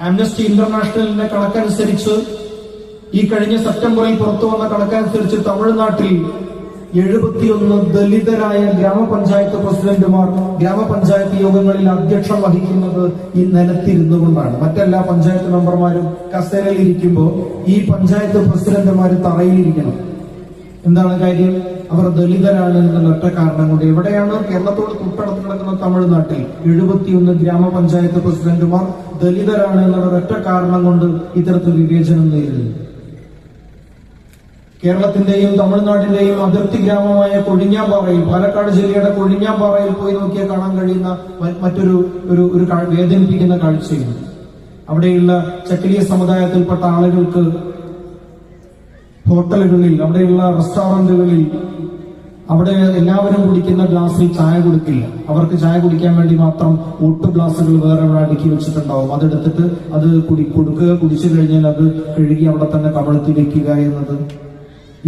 Amnesty ഇന്റർനാഷണലിന്റെ കണക്കനുസരിച്ച് ഈ കഴിഞ്ഞ സെപ്റ്റംബറിൽ പുറത്തു വന്ന കണക്കനുസരിച്ച് തമിഴ്നാട്ടിൽ എഴുപത്തിയൊന്ന് ദലിതരായ ഗ്രാമപഞ്ചായത്ത് പ്രസിഡന്റുമാർ ഗ്രാമപഞ്ചായത്ത് യോഗങ്ങളിൽ അധ്യക്ഷം വഹിക്കുന്നത് ഈ നിലത്തിരുന്നു കൊണ്ടാണ്. മറ്റെല്ലാ പഞ്ചായത്ത് മെമ്പർമാരും കസേരയിൽ ഇരിക്കുമ്പോൾ ഈ പഞ്ചായത്ത് പ്രസിഡന്റുമാർ തറയിലിരിക്കണം. എന്താണ് കാര്യം? അവർ ദളിതരാണ് എന്നുള്ള ഒറ്റ കാരണം കൊണ്ട് എവിടെയാണ് കേരളത്തോട് തൊട്ടടുത്ത് കിടക്കുന്ന തമിഴ്നാട്ടിൽ? എഴുപത്തിയൊന്ന് ഗ്രാമപഞ്ചായത്ത് പ്രസിഡന്റുമാർ ദളിതരാണ് എന്നുള്ള ഒറ്റ കാരണം കൊണ്ട് ഇത്തരത്തിൽ വിവേചനം നേരിടുന്നു. കേരളത്തിന്റെയും തമിഴ്നാട്ടിന്റെയും അതിർത്തി ഗ്രാമമായ കൊഴിഞ്ഞാമ്പാറയിൽ പാലക്കാട് ജില്ലയുടെ കൊഴിഞ്ഞാമ്പാറയിൽ പോയി നോക്കിയാൽ കാണാൻ കഴിയുന്ന മറ്റൊരു ഒരു ഒരു വേദനിപ്പിക്കുന്ന കാഴ്ചയുണ്ട് അവിടെയുള്ള ചക്കലിയ സമുദായത്തിൽപ്പെട്ട ആളുകൾക്ക് ഹോട്ടലുകളിൽ അവിടെയുള്ള റെസ്റ്റോറന്റുകളിൽ അവിടെ എല്ലാവരും കുടിക്കുന്ന ഗ്ലാസ്സിൽ ചായ കൊടുക്കില്ല. അവർക്ക് ചായ കുടിക്കാൻ വേണ്ടി മാത്രം ഒട്ട് ഗ്ലാസ്സുകൾ വേറെ അവിടെ അടുക്കി വെച്ചിട്ടുണ്ടാവും. അതെടുത്തിട്ട് അത് കുടി കൊടുക്കുക കുടിച്ചു കഴിഞ്ഞാൽ അത് കഴുകി അവിടെ തന്നെ കമഴ്ത്തി വെക്കുക എന്നത്.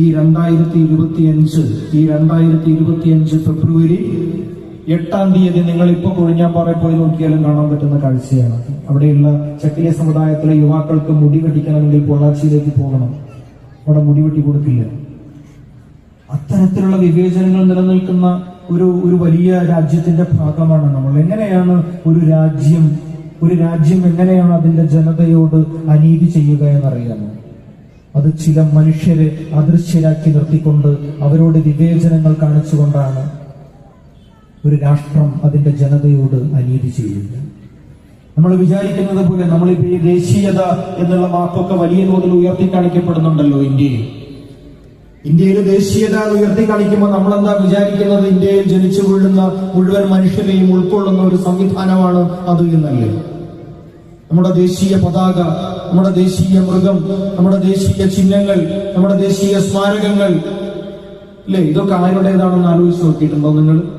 ഈ രണ്ടായിരത്തി ഇരുപത്തി അഞ്ച് ഈ രണ്ടായിരത്തി ഇരുപത്തി അഞ്ച് ഫെബ്രുവരി എട്ടാം തീയതി നിങ്ങൾ ഇപ്പൊ കൊഴിഞ്ഞാപ്പാറ പോയി നോക്കിയാലും കാണാൻ പറ്റുന്ന കാഴ്ചയാണ്. അവിടെയുള്ള ചക്കിലിയ സമുദായത്തിലെ യുവാക്കൾക്ക് മുടി വെട്ടിക്കണമെങ്കിൽ പൊള്ളാച്ചിയിലേക്ക് പോകണം. അവിടെ മുടിവെട്ടി കൊടുക്കില്ല. അത്തരത്തിലുള്ള വിവേചനങ്ങൾ നിലനിൽക്കുന്ന ഒരു ഒരു വലിയ രാജ്യത്തിന്റെ ഭാഗമാണ് നമ്മൾ. എങ്ങനെയാണ് ഒരു രാജ്യം ഒരു രാജ്യം എങ്ങനെയാണ് അതിന്റെ ജനതയോട് അനീതി ചെയ്യുക എന്നറിയാമോ? അത് ചില മനുഷ്യരെ അദൃശ്യരാക്കി നിർത്തിക്കൊണ്ട് അവരോട് വിവേചനങ്ങൾ കാണിച്ചുകൊണ്ടാണ് ഒരു രാഷ്ട്രം അതിന്റെ ജനതയോട് അനീതി ചെയ്യുന്നത്. നമ്മൾ വിചാരിക്കുന്നത് പോലെ നമ്മളിപ്പോ ഈ ദേശീയത എന്നുള്ള വാക്കൊക്കെ വലിയ തോതിൽ ഉയർത്തി കാണിക്കപ്പെടുന്നുണ്ടല്ലോ ഇന്ത്യയിൽ. ഇന്ത്യയിൽ ദേശീയത ഉയർത്തി കാണിക്കുമ്പോൾ നമ്മൾ എന്താ വിചാരിക്കുന്നത്? ഇന്ത്യയിൽ ജനിച്ചു വീഴുന്ന മുഴുവൻ മനുഷ്യരെയും ഉൾക്കൊള്ളുന്ന ഒരു സംവിധാനമാണ് അത് എന്നല്ലേ? നമ്മുടെ ദേശീയ പതാക നമ്മുടെ ദേശീയ മൃഗം നമ്മുടെ ദേശീയ ചിഹ്നങ്ങൾ നമ്മുടെ ദേശീയ സ്മാരകങ്ങൾ. അല്ലേ ഇതൊക്കെ ആരുടേതാണെന്ന് ആലോചിച്ച് നോക്കിയിട്ടുണ്ടോ നിങ്ങൾ?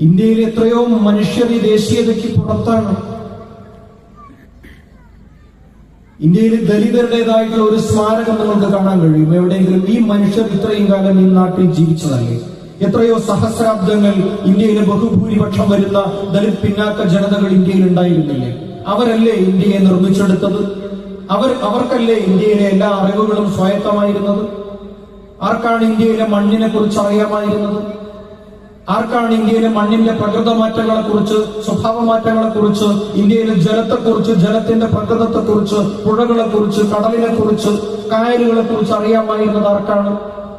ഇന്ത്യയിൽ എത്രയോ മനുഷ്യർ ഈ ദേശീയതയ്ക്ക് പുറത്താണ്. ഇന്ത്യയിൽ ദലിതരുടേതായിട്ടുള്ള ഒരു സ്മാരകം നിങ്ങൾക്ക് കാണാൻ കഴിയും. എവിടെയെങ്കിലും ഈ മനുഷ്യർ ഇത്രയും കാലം ഈ നാട്ടിൽ ജീവിച്ചതല്ലേ എത്രയോ സഹസ്രാബ്ദങ്ങൾ ഇന്ത്യയിലെ ബഹുഭൂരിപക്ഷം വരുന്ന ദലിത് പിന്നാക്ക ജനതകൾ ഇന്ത്യയിൽ ഉണ്ടായിരുന്നില്ലേ? അവരല്ലേ ഇന്ത്യയെ നിർമ്മിച്ചെടുത്തത്? അവർ അവർക്കല്ലേ ഇന്ത്യയിലെ എല്ലാ അറിവുകളും സ്വായത്തമായിരുന്നത്? ആർക്കാണ് ഇന്ത്യയിലെ മണ്ണിനെ കുറിച്ച് അറിയാമായിരുന്നത്? ആർക്കാണ് ഇന്ത്യയിലെ മണ്ണിന്റെ പ്രകൃത മാറ്റങ്ങളെ കുറിച്ച് സ്വഭാവ മാറ്റങ്ങളെ കുറിച്ച് ഇന്ത്യയിലെ ജലത്തെ കുറിച്ച് ജലത്തിന്റെ പ്രകൃതത്തെ കുറിച്ച് പുഴകളെ കുറിച്ച് കടലിനെ കുറിച്ച് കായലുകളെ കുറിച്ച് അറിയാമായിരുന്നത് ആർക്കാണ്?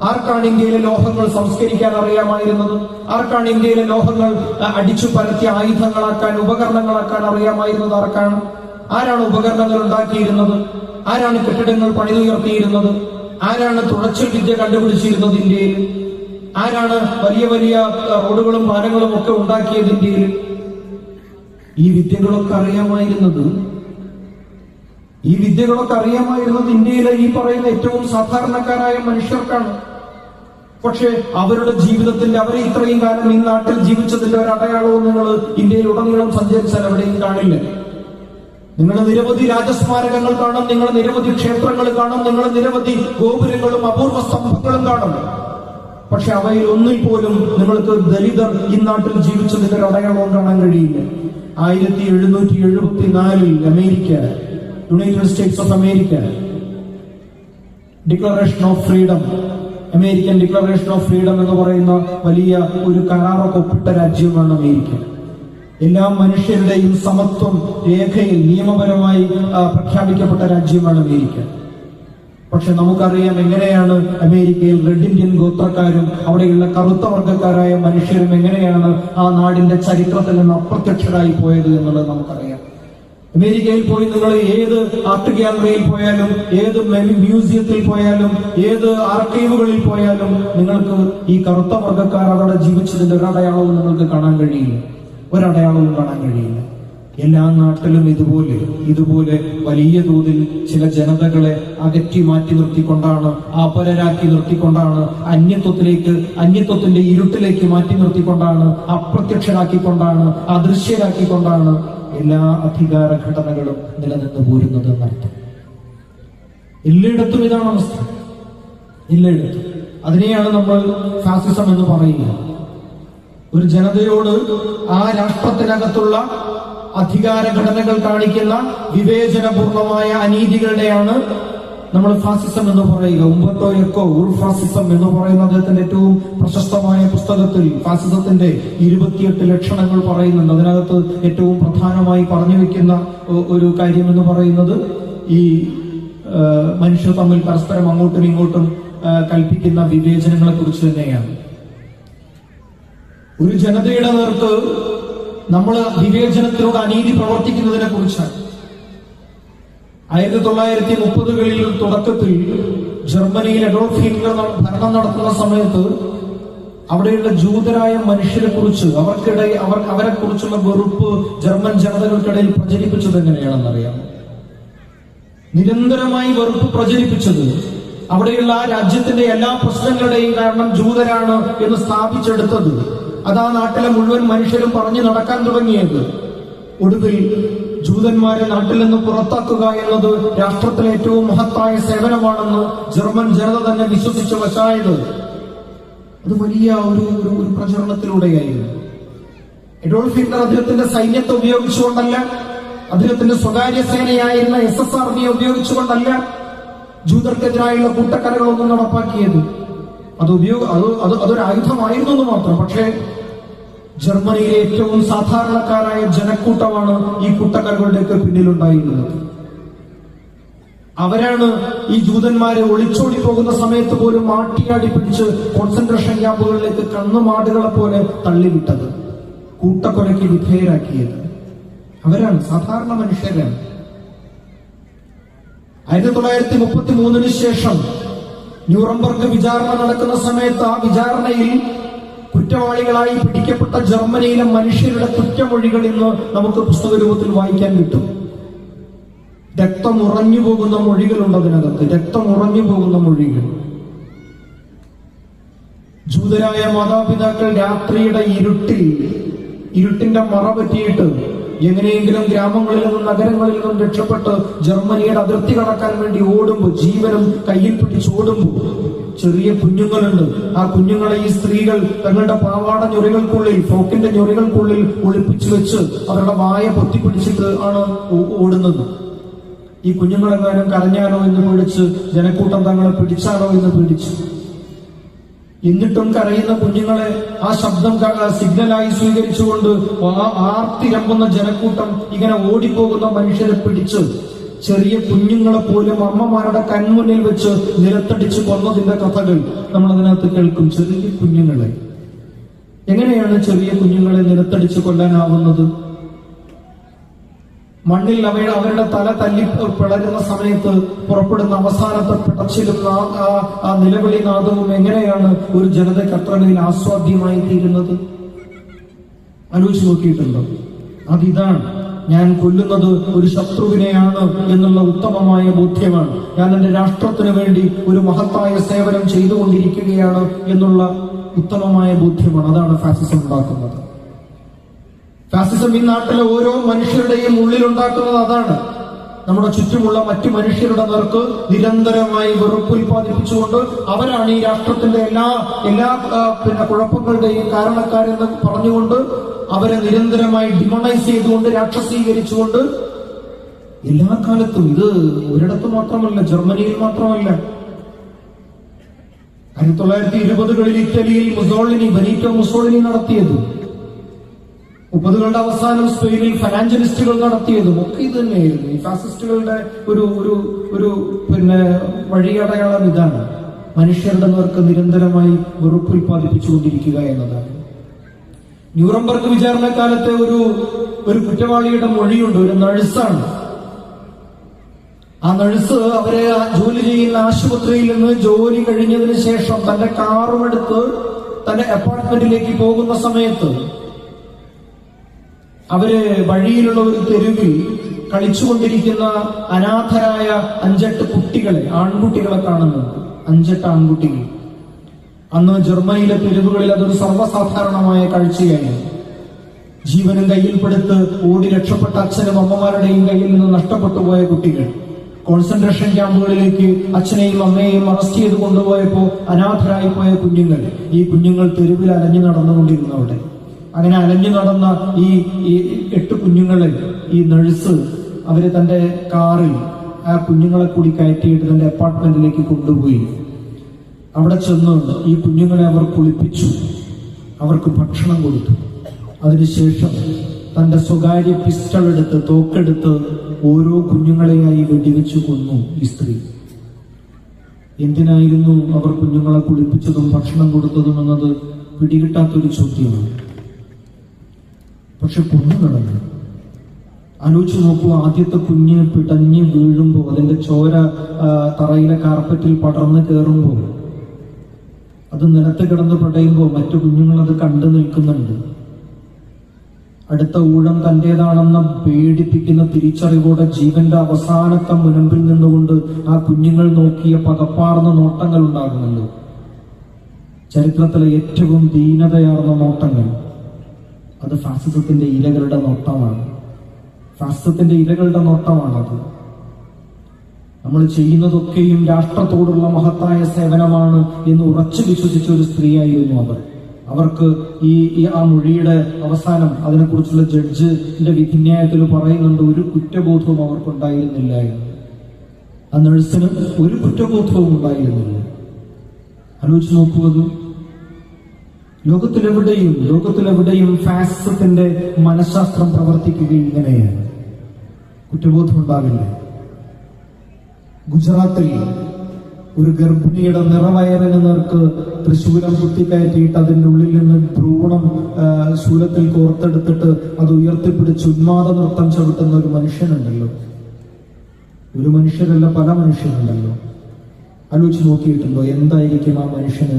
ആർക്കാണ് ഇന്ത്യയിലെ ലോഹങ്ങൾ സംസ്കരിക്കാൻ അറിയാമായിരുന്നത്? ആർക്കാണ് ഇന്ത്യയിലെ ലോഹങ്ങൾ അടിച്ചു പരത്തി ആയുധങ്ങളാക്കാൻ ഉപകരണങ്ങളാക്കാൻ അറിയാമായിരുന്നത് ആർക്കാണ്? ആരാണ് ഉപകരണങ്ങൾ ഉണ്ടാക്കിയിരുന്നത്? ആരാണ് കെട്ടിടങ്ങൾ പണിതുയർത്തിയിരുന്നത്? ആരാണ് തുഴച്ചിൽ വിദ്യ കണ്ടുപിടിച്ചിരുന്നത് ഇന്ത്യയിൽ? ആരാണ് വലിയ വലിയ റോഡുകളും പാലങ്ങളും ഒക്കെ ഉണ്ടാക്കിയത് ഇന്ത്യയിൽ ഈ വിദ്യകളൊക്കെ അറിയാമായിരുന്നത്? ഈ വിദ്യകളൊക്കെ അറിയാമായിരുന്നത് ഇന്ത്യയിലെ ഈ പറയുന്ന ഏറ്റവും സാധാരണക്കാരായ മനുഷ്യർക്കാണ്. പക്ഷെ അവരുടെ ജീവിതത്തിൽ അവരെ ഇത്രയും കാലം ഈ നാട്ടിൽ ജീവിച്ചതിന്റെ ഒരു അടയാളവും നിങ്ങൾ ഇന്ത്യയിൽ ഉടനീളം സഞ്ചരിച്ചാൽ എവിടെയും കാണില്ല. നിങ്ങൾ നിരവധി രാജസ്മാരകങ്ങൾ കാണും നിങ്ങൾ നിരവധി ക്ഷേത്രങ്ങൾ കാണും നിങ്ങൾ നിരവധി ഗോപുരങ്ങളും അപൂർവ സ്തംഭങ്ങളും കാണും. പക്ഷെ അവയിൽ ഒന്നിൽ പോലും നിങ്ങൾക്ക് ദലിതർ ഈ നാട്ടിൽ ജീവിച്ചതിന്റെ ഒരു അടയാളവും കാണാൻ കഴിയില്ല. ആയിരത്തി എഴുന്നൂറ്റി എഴുപത്തി നാലിൽ America United States of America declaration of freedom American declaration of freedom എന്ന് പറയുന്ന വലിയ ഒരു കരാറൊക്കെ ഒപ്പിട്ട രാജ്യമാണ് അമേരിക്ക. എല്ലാ മനുഷ്യരുടെയും സമത്വം രേഖയിൽ നിയമപരമായി പ്രഖ്യാപിക്കപ്പെട്ട രാജ്യമാണ് അമേരിക്ക. പക്ഷെ നമുക്കറിയാം എങ്ങനെയാണ് അമേരിക്കയിൽ റെഡ് ഇന്ത്യൻ ഗോത്രക്കാരും അവിടെയുള്ള കറുത്ത വർഗക്കാരായ മനുഷ്യരും എങ്ങനെയാണ് ആ നാടിന്റെ ചരിത്രത്തിൽ നിന്ന് അപ്രത്യക്ഷരായി പോയത് എന്നുള്ളത് നമുക്കറിയാം. അമേരിക്കയിൽ പോയി നിങ്ങൾ ഏത് ആർട്ട് ഗ്യാലറിയിൽ പോയാലും ഏത് മ്യൂസിയത്തിൽ പോയാലും ഏത് ആർക്കൈവുകളിൽ പോയാലും നിങ്ങൾക്ക് ഈ കറുത്ത വർഗക്കാർ അവിടെ ജീവിച്ചതിന്റെ ഒരടയാളവും നിങ്ങൾക്ക് കാണാൻ കഴിയില്ല. ഒരടയാളവും കാണാൻ കഴിയില്ല. എല്ലാ നാട്ടിലും ഇതുപോലെ ഇതുപോലെ വലിയ തോതിൽ ചില ജനതകളെ അകറ്റി മാറ്റി നിർത്തിക്കൊണ്ടാണ് അപരരാക്കി നിർത്തിക്കൊണ്ടാണ് അന്യത്വത്തിലേക്ക് അന്യത്വത്തിന്റെ ഇരുട്ടിലേക്ക് മാറ്റി നിർത്തിക്കൊണ്ടാണ് അപ്രത്യക്ഷരാക്കിക്കൊണ്ടാണ് അദൃശ്യരാക്കിക്കൊണ്ടാണ് എല്ലാ അധികാര ഘടനകളും നിലനിന്ന് പോരുന്നത് എന്നർത്ഥം. എല്ലായിടത്തും ഇതാണ് അവസ്ഥ. എല്ലായിടത്തും അതിനെയാണ് നമ്മൾ ഫാസിസം എന്ന് പറയുക. ഒരു ജനതയോട് ആ രാഷ്ട്രത്തിനകത്തുള്ള അധികാര ഘടനകൾ കാണിക്കുന്ന വിവേചനപൂർണമായ അനീതികളുടെയാണ് നമ്മൾ ഫാസിസം എന്ന് പറയുക. ഉമ്പത്തോ എക്കോ ഉൾ ഫാസിസം എന്ന് പറയുന്ന അദ്ദേഹത്തിന്റെ ഏറ്റവും പ്രശസ്തമായ പുസ്തകത്തിൽ ഫാസിസത്തിന്റെ ഇരുപത്തിയെട്ട് ലക്ഷണങ്ങൾ പറയുന്നുണ്ട്. അതിനകത്ത് ഏറ്റവും പ്രധാനമായി പറഞ്ഞു വെക്കുന്ന ഒരു കാര്യം എന്ന് പറയുന്നത് ഈ മനുഷ്യർ തമ്മിൽ പരസ്പരം അങ്ങോട്ടും ഇങ്ങോട്ടും കൽപ്പിക്കുന്ന വിവേചനങ്ങളെ കുറിച്ച് തന്നെയാണ്. ഒരു ജനതയുടെ നേർക്ക് നമ്മൾ വിവേചനത്തിലൂടെ അനീതി പ്രവർത്തിക്കുന്നതിനെ കുറിച്ചാണ്. ആയിരത്തി തൊള്ളായിരത്തി മുപ്പതുകളിൽ തുടക്കത്തിൽ ജർമ്മനിയിൽ അഡോൾഫ് ഹിറ്റ്ലർ ഭരണം നടത്തുന്ന സമയത്ത് അവിടെയുള്ള ജൂതരായ മനുഷ്യരെ കുറിച്ച് അവർക്കിടെ അവർ അവരെ കുറിച്ചുള്ള വെറുപ്പ് ജർമ്മൻ ജനതകൾക്കിടയിൽ പ്രചരിപ്പിച്ചത് എങ്ങനെയാണെന്നറിയാം നിരന്തരമായി വെറുപ്പ് പ്രചരിപ്പിച്ചത് അവിടെയുള്ള ആ രാജ്യത്തിന്റെ എല്ലാ പ്രശ്നങ്ങളുടെയും കാരണം ജൂതരാണ് എന്ന് സ്ഥാപിച്ചെടുത്തത് അതാ നാട്ടിലെ മുഴുവൻ മനുഷ്യരും പറഞ്ഞു നടക്കാൻ തുടങ്ങിയത്. ഒടുവിൽ ജൂതന്മാരെ നാട്ടിൽ നിന്ന് പുറത്താക്കുക എന്നത് രാഷ്ട്രത്തിലെ ഏറ്റവും മഹത്തായ സേവനമാണെന്ന് ജർമ്മൻ ജനത തന്നെ വിശ്വസിച്ച് വശായത് അത് വലിയ ഒരു ഒരു പ്രചരണത്തിലൂടെയായിരുന്നു. എഡോൾഫ് ഹിറ്റ്ലർ അദ്ദേഹത്തിന്റെ സൈന്യത്തെ ഉപയോഗിച്ചുകൊണ്ടല്ല അദ്ദേഹത്തിന്റെ സ്വകാര്യ സേനയായിരുന്ന എസ് എസ് ആർമിയെ ഉപയോഗിച്ചുകൊണ്ടല്ല ജൂതർക്കെതിരായുള്ള കൂട്ടക്കരകളൊന്നും നടപ്പാക്കിയത്. അത് ഉപയോഗ അത് അത് അതൊരു ആയുധമായിരുന്നു എന്ന് മാത്രം. പക്ഷേ ജർമ്മനിയിലെ ഏറ്റവും സാധാരണക്കാരായ ജനക്കൂട്ടമാണ് ഈ കൂട്ടക്കരകളുടെയൊക്കെ പിന്നിലുണ്ടായിരുന്നത്. അവരാണ് ഈ ജൂതന്മാരെ ഒളിച്ചോടി പോകുന്ന സമയത്ത് പോലും മാട്ടിയാടി പിടിച്ച് കോൺസെൻട്രേഷൻ ക്യാമ്പുകളിലേക്ക് കന്നുമാടുകളെ പോലെ തള്ളിവിട്ടത്. കൂട്ടക്കൊലയ്ക്ക് വിധേയരാക്കിയത്. അവരാണ് സാധാരണ മനുഷ്യരാണ്. ആയിരത്തി തൊള്ളായിരത്തി മുപ്പത്തി മൂന്നിന് ശേഷം ന്യൂറംബർഗ് വിചാരണ നടക്കുന്ന സമയത്ത് ആ വിചാരണയിൽ കുറ്റവാളികളായി പിടിക്കപ്പെട്ട ജർമ്മനിയിലെ മനുഷ്യരുടെ കുറ്റമൊഴികൾ ഇന്ന് നമുക്ക് പുസ്തക രൂപത്തിൽ വായിക്കാൻ കിട്ടും. രക്തം ഉറഞ്ഞു പോകുന്ന മൊഴികളുണ്ട് അതിനകത്ത്. രക്തം ഉറഞ്ഞു പോകുന്ന മൊഴികൾ. ജൂതരായ മാതാപിതാക്കൾ രാത്രിയുടെ ഇരുട്ടിൽ ഇരുട്ടിന്റെ മറ പറ്റിയിട്ട് എങ്ങനെയെങ്കിലും ഗ്രാമങ്ങളിൽ നിന്നും നഗരങ്ങളിൽ നിന്നും രക്ഷപ്പെട്ട് ജർമ്മനിയുടെ അതിർത്തി കടക്കാൻ വേണ്ടി ഓടുമ്പോൾ ജീവനും കയ്യിൽ പിടിച്ച് ഓടുമ്പോൾ ചെറിയ കുഞ്ഞുങ്ങളുണ്ട്. ആ കുഞ്ഞുങ്ങളെ ഈ സ്ത്രീകൾ തങ്ങളുടെ പാവാട ഞൊറികൾക്കുള്ളിൽ ഫ്രോക്കിന്റെ ഞൊറികൾക്കുള്ളിൽ ഒളിപ്പിച്ചു വെച്ച് അവരുടെ വായ പൊത്തിപ്പിടിച്ചിട്ട് ആണ് ഓടുന്നത്. ഈ കുഞ്ഞുങ്ങളെങ്ങാനും കരഞ്ഞാലോ എന്ന് പേടിച്ച് ജനക്കൂട്ടം തങ്ങളെ പിടിച്ചാലോ എന്ന് പേടിച്ചു എന്നിട്ടും കരയുന്ന കുഞ്ഞുങ്ങളെ ആ ശബ്ദം സിഗ്നലായി സ്വീകരിച്ചുകൊണ്ട് ആ- ആർത്തിരമ്പുന്ന ജനക്കൂട്ടം ഇങ്ങനെ ഓടിപ്പോകുന്ന മനുഷ്യരെ പിടിച്ച് ചെറിയ കുഞ്ഞുങ്ങളെ പോലും അമ്മമാരുടെ കൺമുന്നിൽ വെച്ച് നിലത്തടിച്ച് കൊന്നതിന്റെ കഥകൾ നമ്മൾ അതിനകത്ത് കേൾക്കും. ചെറിയ കുഞ്ഞുങ്ങളെ. എങ്ങനെയാണ് ചെറിയ കുഞ്ഞുങ്ങളെ നിലത്തടിച്ച് കൊല്ലാനാവുന്നത്? മണ്ണിൽ അവയുടെ അവരുടെ തല തല്ലി പിളരുന്ന സമയത്ത് പുറപ്പെടുന്ന അവസാനത്തെ പിടച്ചിലും ആ- നിലവിളി നാദവും എങ്ങനെയാണ് ഒരു ജനതയ്ക്ക് അത്രമേൽ ആസ്വാദ്യമായി തീരുന്നത്? ആലോചിച്ച് നോക്കിയിട്ടുണ്ടോ? അതിതാണ് ഞാൻ കൊല്ലുന്നത് ഒരു ശത്രുവിനെയാണ് എന്നുള്ള ഉത്തമമായ ബോധ്യമാണ്. ഞാൻ എന്റെ രാഷ്ട്രത്തിന് വേണ്ടി ഒരു മഹത്തായ സേവനം ചെയ്തുകൊണ്ടിരിക്കുകയാണ് എന്നുള്ള ഉത്തമമായ ബോധ്യമാണ്. അതാണ് ഫാസിസം ഉണ്ടാക്കുന്നത്. ഫാസിസം ഈ നാട്ടിലെ ഓരോ മനുഷ്യരുടെയും ഉള്ളിലുണ്ടാക്കുന്നത് അതാണ്. നമ്മുടെ ചുറ്റുമുള്ള മറ്റു മനുഷ്യരുടെ നേർക്ക് നിരന്തരമായി വെറുപ്പ് ഉൽപ്പാദിപ്പിച്ചുകൊണ്ട് അവരാണ് ഈ രാഷ്ട്രത്തിന്റെ എല്ലാ എല്ലാ പിന്നെ കുഴപ്പങ്ങളുടെയും കാരണക്കാരെന്ന് പറഞ്ഞുകൊണ്ട് അവരെ നിരന്തരമായി ഡിമോണൈസ് ചെയ്തുകൊണ്ട് രാക്ഷസീകരിച്ചുകൊണ്ട് എല്ലാ കാലത്തും ഇത് ഒരിടത്ത് മാത്രമല്ല ജർമ്മനിയിൽ മാത്രമല്ല. ആയിരത്തി തൊള്ളായിരത്തി ഇരുപതുകളിൽ ഇറ്റലിയിൽ മുസോളിനി ബനീറ്റോ മുസോളിനി നടത്തിയത്. മുപ്പതുകളുടെ അവസാനം സ്പെയിനിൽ ഫൈനാൻഷ്യലിസ്റ്റുകൾ നടത്തിയതും ഒക്കെ ഇത് തന്നെയായിരുന്നു. ഈ ഫാസിസ്റ്റുകളുടെ ഒരു ഒരു ഒരു പിന്നെ വഴിയടയാളം ഇതാണ്. മനുഷ്യരുടെ നേർക്ക് നിരന്തരമായി വെറുപ്പ് ഉൽപ്പാദിപ്പിച്ചുകൊണ്ടിരിക്കുക എന്നതാണ്. ന്യൂറംബർഗ് വിചാരണക്കാലത്തെ ഒരു ഒരു കുറ്റവാളിയുടെ മൊഴിയുണ്ട് ഒരു നഴ്സാണ്. ആ നഴ്സ് അവരെ ജോലി ചെയ്യുന്ന ആശുപത്രിയിൽ നിന്ന് ജോലി കഴിഞ്ഞതിന് ശേഷം തന്റെ കാറും എടുത്ത് തന്റെ അപ്പാർട്ട്മെന്റിലേക്ക് പോകുന്ന സമയത്ത് അവർ വഴിയിലുള്ള ഒരു തെരുവിൽ കളിച്ചുകൊണ്ടിരിക്കുന്ന അനാഥരായ അഞ്ചെട്ട് കുട്ടികളെ ആൺകുട്ടികളെ കാണുന്നുണ്ട് അഞ്ചെട്ട് ആൺകുട്ടികൾ. അന്ന് ജർമ്മനിയിലെ തെരുവുകളിൽ അതൊരു സർവസാധാരണമായ കാഴ്ചയായിരുന്നു ജീവനും കയ്യിൽപ്പെടുത്ത് ഓടി രക്ഷപ്പെട്ട അച്ഛനും അമ്മമാരുടെയും കയ്യിൽ നിന്ന് നഷ്ടപ്പെട്ടു പോയ കുട്ടികൾ. കോൺസെൻട്രേഷൻ ക്യാമ്പുകളിലേക്ക് അച്ഛനെയും അമ്മയെയും അറസ്റ്റ് ചെയ്ത് കൊണ്ടുപോയപ്പോ അനാഥരായി പോയ കുഞ്ഞുങ്ങൾ. ഈ കുഞ്ഞുങ്ങൾ തെരുവിൽ അലഞ്ഞു നടന്നുകൊണ്ടിരുന്നു അവിടെ അങ്ങനെ അലഞ്ഞു നടന്ന ഈ ഈ എട്ട് കുഞ്ഞുങ്ങളെ ഈ നഴ്സ് അവർ തന്റെ കാറിൽ ആ കുഞ്ഞുങ്ങളെ കൂടി കയറ്റിയിട്ട് തന്റെ അപ്പാർട്ട്മെന്റിലേക്ക് കൊണ്ടുപോയി. അവിടെ ചെന്ന് ഈ കുഞ്ഞുങ്ങളെ അവർ കുളിപ്പിച്ചു. അവർക്ക് ഭക്ഷണം കൊടുത്തു. അതിനുശേഷം തന്റെ സ്വകാര്യ പിസ്റ്റൾ എടുത്ത് തോക്കെടുത്ത് ഓരോ കുഞ്ഞുങ്ങളെയായി വെടിവെച്ചു കൊന്നു ഈ സ്ത്രീ. എന്തിനായിരുന്നു അവർ കുഞ്ഞുങ്ങളെ കുളിപ്പിച്ചതും ഭക്ഷണം കൊടുത്തതും എന്നത് പിടികിട്ടാത്തൊരു ചോദ്യമാണ്. പക്ഷെ കൊന്നു കളഞ്ഞു ആലോചിച്ച് നോക്കൂ ആദ്യത്തെ കുഞ്ഞ് പിടഞ്ഞ് വീഴുമ്പോൾ അതിന്റെ ചോര തറയിലെ കാർപ്പറ്റിൽ പടർന്ന് കയറുമ്പോൾ അത് നിലത്ത് കിടന്ന് പടയുമ്പോൾ മറ്റു കുഞ്ഞുങ്ങൾ അത് കണ്ടു നിൽക്കുന്നുണ്ട്. അടുത്ത ഊഴം തന്റേതാണെന്ന പേടിപ്പിക്കുന്ന തിരിച്ചറിവോടെ ജീവന്റെ അവസാനത്തെ മുനമ്പിൽ നിന്നുകൊണ്ട് ആ കുഞ്ഞുങ്ങൾ നോക്കിയ പകപ്പാർന്ന നോട്ടങ്ങൾ ഉണ്ടാകുന്നുണ്ട് ചരിത്രത്തിലെ ഏറ്റവും ദീനതയാർന്ന നോട്ടങ്ങൾ. അത് ഫാസിസത്തിന്റെ ഇലകളുടെ നോട്ടമാണ്. ഫാസിസത്തിന്റെ ഇലകളുടെ നോട്ടമാണത്. നമ്മൾ ചെയ്യുന്നതൊക്കെയും രാഷ്ട്രത്തോടുള്ള മഹത്തായ സേവനമാണ് എന്ന് ഉറച്ചു വിശ്വസിച്ച ഒരു സ്ത്രീയായിരുന്നു അവർ. അവർക്ക് ഈ ആ മൊഴിയുടെ അവസാനം അതിനെക്കുറിച്ചുള്ള ജഡ്ജിന്റെ വിധിന്യായത്തിൽ പറയുന്നുണ്ട് ഒരു കുറ്റബോധവും അവർക്കുണ്ടായിരുന്നില്ല എന്ന്. ആ നഴ്സിന് ഒരു കുറ്റബോധവും ഉണ്ടായിരുന്നില്ല. ആലോചിച്ച് നോക്കൂ ലോകത്തിലെവിടെയും ലോകത്തിലെവിടെയും ഫാസിസത്തിന്റെ മനഃശാസ്ത്രം പ്രവർത്തിക്കുക ഇങ്ങനെയാണ്. കുറ്റബോധം ഉണ്ടാവില്ല ഗുജറാത്തിൽ ഒരു ഗർഭിണിയുടെ നിറവയറിന് നേർക്ക് ത്രിശൂലം കുത്തിക്കയറ്റിയിട്ട് അതിന്റെ ഉള്ളിൽ നിന്ന് ഭ്രൂണം ശൂലത്തിൽ കോർത്തെടുത്തിട്ട് അത് ഉയർത്തിപ്പിടിച്ച് ഉന്മാദ നൃത്തം ചവിട്ടുന്ന ഒരു മനുഷ്യനുണ്ടല്ലോ. ഒരു മനുഷ്യരല്ല പല മനുഷ്യരുണ്ടല്ലോ. ആലോചിച്ച് നോക്കിയിട്ടുണ്ടോ? എന്തായിരിക്കും ആ മനുഷ്യന്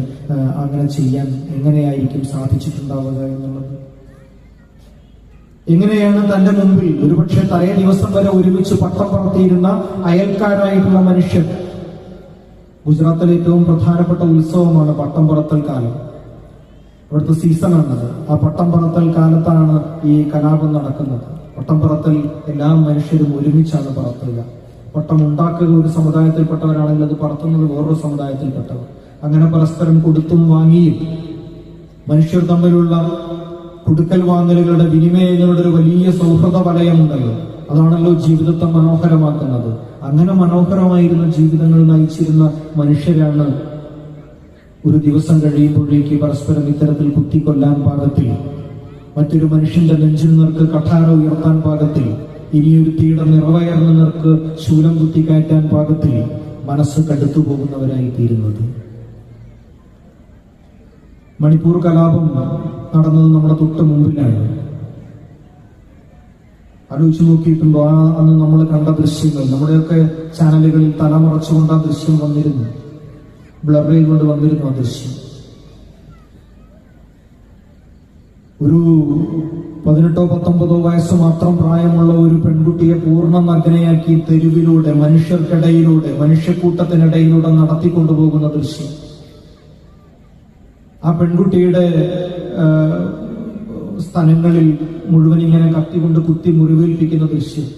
അങ്ങനെ ചെയ്യാൻ എങ്ങനെയായിരിക്കും സാധിച്ചിട്ടുണ്ടാവുക എന്നുള്ളത്? എങ്ങനെയാണ് തന്റെ മുമ്പിൽ ഒരുപക്ഷെ തലേ ദിവസം വരെ ഒരുമിച്ച് പട്ടം പറത്തിയിരുന്ന അയൽക്കാരായിട്ടുള്ള മനുഷ്യൻ? ഗുജറാത്തിലെ ഏറ്റവും പ്രധാനപ്പെട്ട ഉത്സവമാണ് പട്ടം പറത്തൽ കാലം. അവിടുത്തെ സീസണാണത് ആ പട്ടം പറത്തൽ കാലത്താണ് ഈ കലാപം നടക്കുന്നത്. പട്ടം പറത്തൽ എല്ലാ മനുഷ്യരും ഒരുമിച്ചാണ് പറത്തുക. പട്ടം ഉണ്ടാക്കുക ഒരു സമുദായത്തിൽപ്പെട്ടവരാണെങ്കിൽ അത് പറത്തുന്നത് വേറൊരു സമുദായത്തിൽപ്പെട്ടവർ. അങ്ങനെ പരസ്പരം കൊടുത്തും വാങ്ങിയും മനുഷ്യർ തമ്മിലുള്ള കൊടുക്കൽ വാങ്ങലുകളുടെ വിനിമയങ്ങളുടെ ഒരു വലിയ സൗഹൃദ വലയമുണ്ടല്ലോ. അതാണല്ലോ ജീവിതത്തെ മനോഹരമാക്കുന്നത്. അങ്ങനെ മനോഹരമായിരുന്ന ജീവിതങ്ങൾ നയിച്ചിരുന്ന മനുഷ്യരാണ് ഒരു ദിവസം കഴിയുമ്പോഴേക്ക് പരസ്പരം ഇത്തരത്തിൽ കുത്തിക്കൊല്ലാൻ പാകത്തിൽ മറ്റൊരു മനുഷ്യന്റെ നെഞ്ചിൽ നിർക്ക് കഠാര ഉയർത്താൻ പാകത്തിൽ ഇനിയൊരു തീട നിറവയർന്നവർക്ക് ശൂലം കുത്തിക്കയറ്റാൻ പാകത്തിൽ മനസ്സ് കടുത്തു പോകുന്നവരായി തീരുന്നത്. മണിപ്പൂർ കലാപം നടന്നത് നമ്മുടെ തൊട്ട് മുമ്പിലാണ്. ആലോചിച്ച് നോക്കിയിട്ടുണ്ടോ? ആ അന്ന് നമ്മൾ കണ്ട ദൃശ്യങ്ങൾ നമ്മുടെയൊക്കെ ചാനലുകളിൽ തലമറച്ചുകൊണ്ട് ആ ദൃശ്യം വന്നിരുന്നു. ബ്ലർ ചെയ്തുകൊണ്ട് വന്നിരുന്നു ആ ദൃശ്യം. ഒരു പതിനെട്ടോ പത്തൊമ്പതോ വയസ്സ് മാത്രം പ്രായമുള്ള ഒരു പെൺകുട്ടിയെ പൂർണ നഗ്നയാക്കി തെരുവിലൂടെ മനുഷ്യർക്കിടയിലൂടെ മനുഷ്യക്കൂട്ടത്തിനിടയിലൂടെ നടത്തിക്കൊണ്ടുപോകുന്ന ദൃശ്യം. ആ പെൺകുട്ടിയുടെ സ്ഥലങ്ങളിൽ മുഴുവൻ ഇങ്ങനെ കത്തികൊണ്ട് കുത്തി മുറിവേൽപ്പിക്കുന്ന ദൃശ്യം.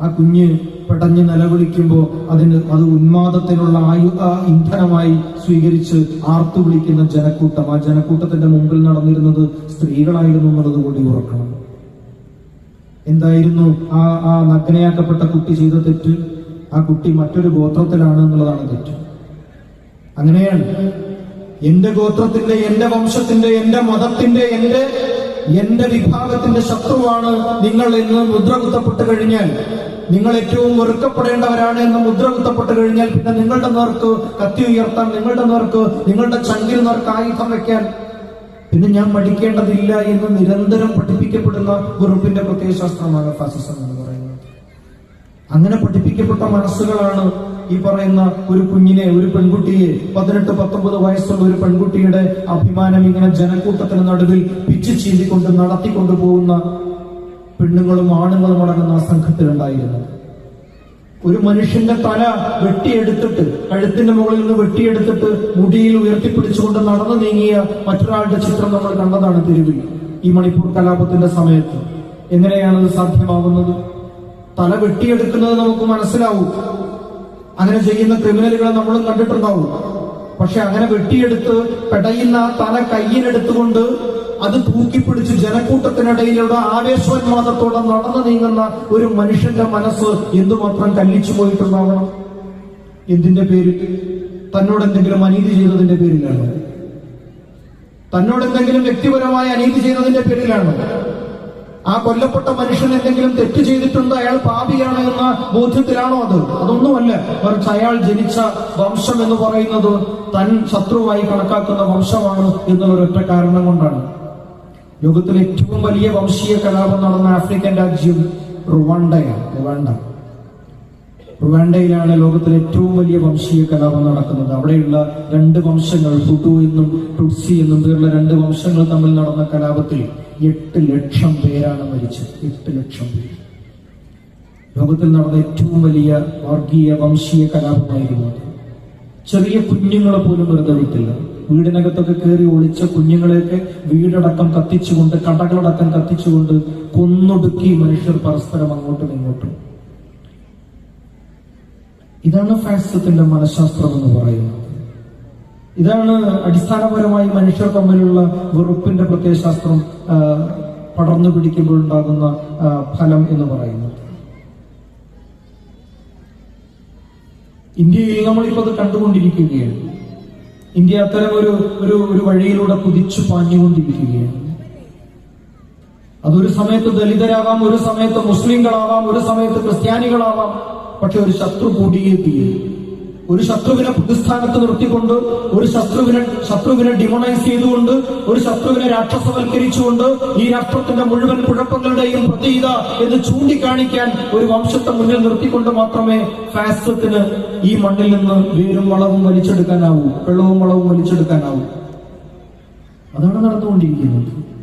ആ കുഞ്ഞ് പെടഞ്ഞ് നിലവിളിക്കുമ്പോൾ അതിന് അത് ഉന്മാദത്തിനുള്ള ആയു ഇന്ധനമായി സ്വീകരിച്ച് ആർത്തു വിളിക്കുന്ന ജനക്കൂട്ടം. ആ ജനക്കൂട്ടത്തിന്റെ മുമ്പിൽ നടന്നിരുന്നത് സ്ത്രീകളായിരുന്നു എന്നുള്ളത് കൂടി ഉറക്കണം. എന്തായിരുന്നു ആ ആ നഗ്നയാക്കപ്പെട്ട കുട്ടി ചെയ്ത തെറ്റ്? ആ കുട്ടി മറ്റൊരു ഗോത്രത്തിലാണ് എന്നുള്ളതാണ് തെറ്റ്. അങ്ങനെയാണ്. എന്റെ ഗോത്രത്തിന്റെ എന്റെ വംശത്തിന്റെ എന്റെ മതത്തിന്റെ എന്റെ എന്റെ വിഭാഗത്തിന്റെ ശത്രുവാണ് നിങ്ങൾ എന്ന് മുദ്ര കുത്തപ്പെട്ട് കഴിഞ്ഞാൽ. നിങ്ങൾ ഏറ്റവും വെറുക്കപ്പെടേണ്ടവരാണ് എന്ന് മുദ്ര കുത്തപ്പെട്ട് കഴിഞ്ഞാൽ പിന്നെ നിങ്ങളുടെ നേർക്ക് കത്തി ഉയർത്താൻ നിങ്ങളുടെ നേർക്ക് നിങ്ങളുടെ ചങ്കിൽ നേർക്ക് ആയുധം വെക്കാൻ. പിന്നെ ഞാൻ മടിക്കേണ്ടതില്ല എന്ന് നിരന്തരം പഠിപ്പിക്കപ്പെടുന്ന ഗ്രൂപ്പിന്റെ പ്രത്യയശാസ്ത്രമാണ് ഫാസിസം എന്ന് പറയുന്നത്. അങ്ങനെ പഠിപ്പിക്കപ്പെട്ട മനസ്സുകളാണ് ഈ പറയുന്ന ഒരു കുഞ്ഞിനെ ഒരു പെൺകുട്ടിയെ പതിനെട്ട് പത്തൊമ്പത് വയസ്സുള്ള ഒരു പെൺകുട്ടിയുടെ അഭിമാനം ഇങ്ങനെ ജനക്കൂട്ടത്തിന് നടുവിൽ പിച്ചു ചീന്തിക്കൊണ്ട് നടത്തിക്കൊണ്ടു പോകുന്ന പെണ്ണുങ്ങളും ആണുങ്ങളും അടങ്ങുന്ന ആ സംഘത്തിലുണ്ടായിരുന്നു ഒരു മനുഷ്യന്റെ തല വെട്ടിയെടുത്തിട്ട് കഴുത്തിന്റെ മുകളിൽ നിന്ന് വെട്ടിയെടുത്തിട്ട് മുടിയിൽ ഉയർത്തിപ്പിടിച്ചുകൊണ്ട് നടന്നു നീങ്ങിയ മറ്റൊരാളുടെ ചിത്രം നമ്മൾ കണ്ടതാണ് തെരുവിൽ ഈ മണിപ്പൂർ കലാപത്തിന്റെ സമയത്ത്. എങ്ങനെയാണത് അത് സാധ്യമാകുന്നത്? തല വെട്ടിയെടുക്കുന്നത് നമുക്ക് മനസ്സിലാവും. അങ്ങനെ ചെയ്യുന്ന ക്രിമിനലുകളെ നമ്മളും കണ്ടിട്ടുണ്ടാവും. പക്ഷെ അങ്ങനെ വെട്ടിയെടുത്ത് പെടയുന്ന തല കയ്യിലെടുത്തുകൊണ്ട് അത് തൂക്കിപ്പിടിച്ച് ജനക്കൂട്ടത്തിനിടയിലൂടെ ആവേശോന്മാദത്തോടെ നടന്നു നീങ്ങുന്ന ഒരു മനുഷ്യന്റെ മനസ്സ് എന്തുമാത്രം കല്ലിച്ചു പോയിട്ടുണ്ടാവണം? എന്തിന്റെ പേരിൽ? തന്നോട് എന്തെങ്കിലും അനീതി ചെയ്തതിന്റെ പേരിലാണ്? തന്നോട് എന്തെങ്കിലും വ്യക്തിപരമായ അനീതി ചെയ്തതിന്റെ പേരിലാണ്? ആ കൊല്ലപ്പെട്ട മനുഷ്യൻ എന്തെങ്കിലും തെറ്റ് ചെയ്തിട്ടുണ്ട്? അയാൾ പാപിയാണ് എന്ന ബോധ്യത്തിലാണോ അത്? അതൊന്നുമല്ല. മറിച്ച് അയാൾ ജനിച്ച വംശം എന്ന് പറയുന്നത് തൻ ശത്രുവായി കണക്കാക്കുന്ന വംശമാണ് എന്നുള്ള ഒരൊറ്റ കാരണം കൊണ്ടാണ്. ലോകത്തിലെ ഏറ്റവും വലിയ വംശീയ കലാപം നടന്ന ആഫ്രിക്കൻ രാജ്യം റുവാണ്ടയാണ്. റുവാണ്ട. റുവാണ്ടയിലാണ് ലോകത്തിലെ ഏറ്റവും വലിയ വംശീയ കലാപം നടക്കുന്നത്. അവിടെയുള്ള രണ്ട് വംശങ്ങൾ ഫുട്ടു എന്നും ടുട്സി എന്നും പേരുള്ള രണ്ട് വംശങ്ങൾ തമ്മിൽ നടന്ന കലാപത്തിൽ എട്ട് ലക്ഷം പേരാണ് മരിച്ചത്. എട്ട് ലക്ഷം പേര്. ലോകത്തിൽ നടന്ന ഏറ്റവും വലിയ വർഗീയ വംശീയ കലാപമായിരുന്നു അത്. ചെറിയ കുഞ്ഞുങ്ങളെ പോലും വെറുതെ വിട്ടില്ല വീടിനകത്തൊക്കെ കയറി ഒളിച്ച കുഞ്ഞുങ്ങളെയൊക്കെ വീടടക്കം കത്തിച്ചുകൊണ്ട് കടകളടക്കം കത്തിച്ചുകൊണ്ട് കൊന്നൊടുക്കി മനുഷ്യർ പരസ്പരം അങ്ങോട്ടും ഇങ്ങോട്ടും. ഇതാണ് ഫാസിസത്തിന്റെ മനഃശാസ്ത്രം എന്ന് പറയുന്നത്. ഇതാണ് അടിസ്ഥാനപരമായി മനുഷ്യർ തമ്മിലുള്ള വെറുപ്പിന്റെ പ്രത്യയശാസ്ത്രം പടർന്നു പിടിക്കുമ്പോൾ ഉണ്ടാകുന്ന ഫലം എന്ന് പറയുന്നത് ഇന്ത്യയിൽ നമ്മളിപ്പോൾ അത് കണ്ടുകൊണ്ടിരിക്കുകയാണ്. ഇന്ത്യ അത്തരം ഒരു ഒരു ഒരു വഴിയിലൂടെ കുതിച്ചു പാഞ്ഞുകൊണ്ടിരിക്കുകയാണ്. അതൊരു സമയത്ത് ദലിതരാവാം ഒരു സമയത്ത് മുസ്ലിങ്ങളാവാം ഒരു സമയത്ത് ക്രിസ്ത്യാനികളാവാം പക്ഷെ ഒരു ശത്രു കൂടിയേ തീരും. ഒരു ശത്രുവിനെ പ്രതിസ്ഥാനത്ത് നിർത്തിക്കൊണ്ട് ഒരു ശത്രുവിനെ ശത്രുവിനെ ഡിമോണൈസ് ചെയ്തുകൊണ്ട് ഒരു ശത്രുവിനെ രാക്ഷസവൽക്കരിച്ചുകൊണ്ട് ഈ രാഷ്ട്രത്തിന്റെ മുഴുവൻ കുഴപ്പങ്ങളുടെയും പ്രതീത എന്ന് ചൂണ്ടിക്കാണിക്കാൻ ഒരു വംശത്തെ മുന്നിൽ നിർത്തിക്കൊണ്ട് മാത്രമേ ഫാസത്തിന് ഈ മണ്ണിൽ നിന്ന് വേരും വളവും വലിച്ചെടുക്കാനാവൂ വെള്ളവും വളവും വലിച്ചെടുക്കാനാവൂ. അതാണ് നടന്നുകൊണ്ടിരിക്കുന്നത്.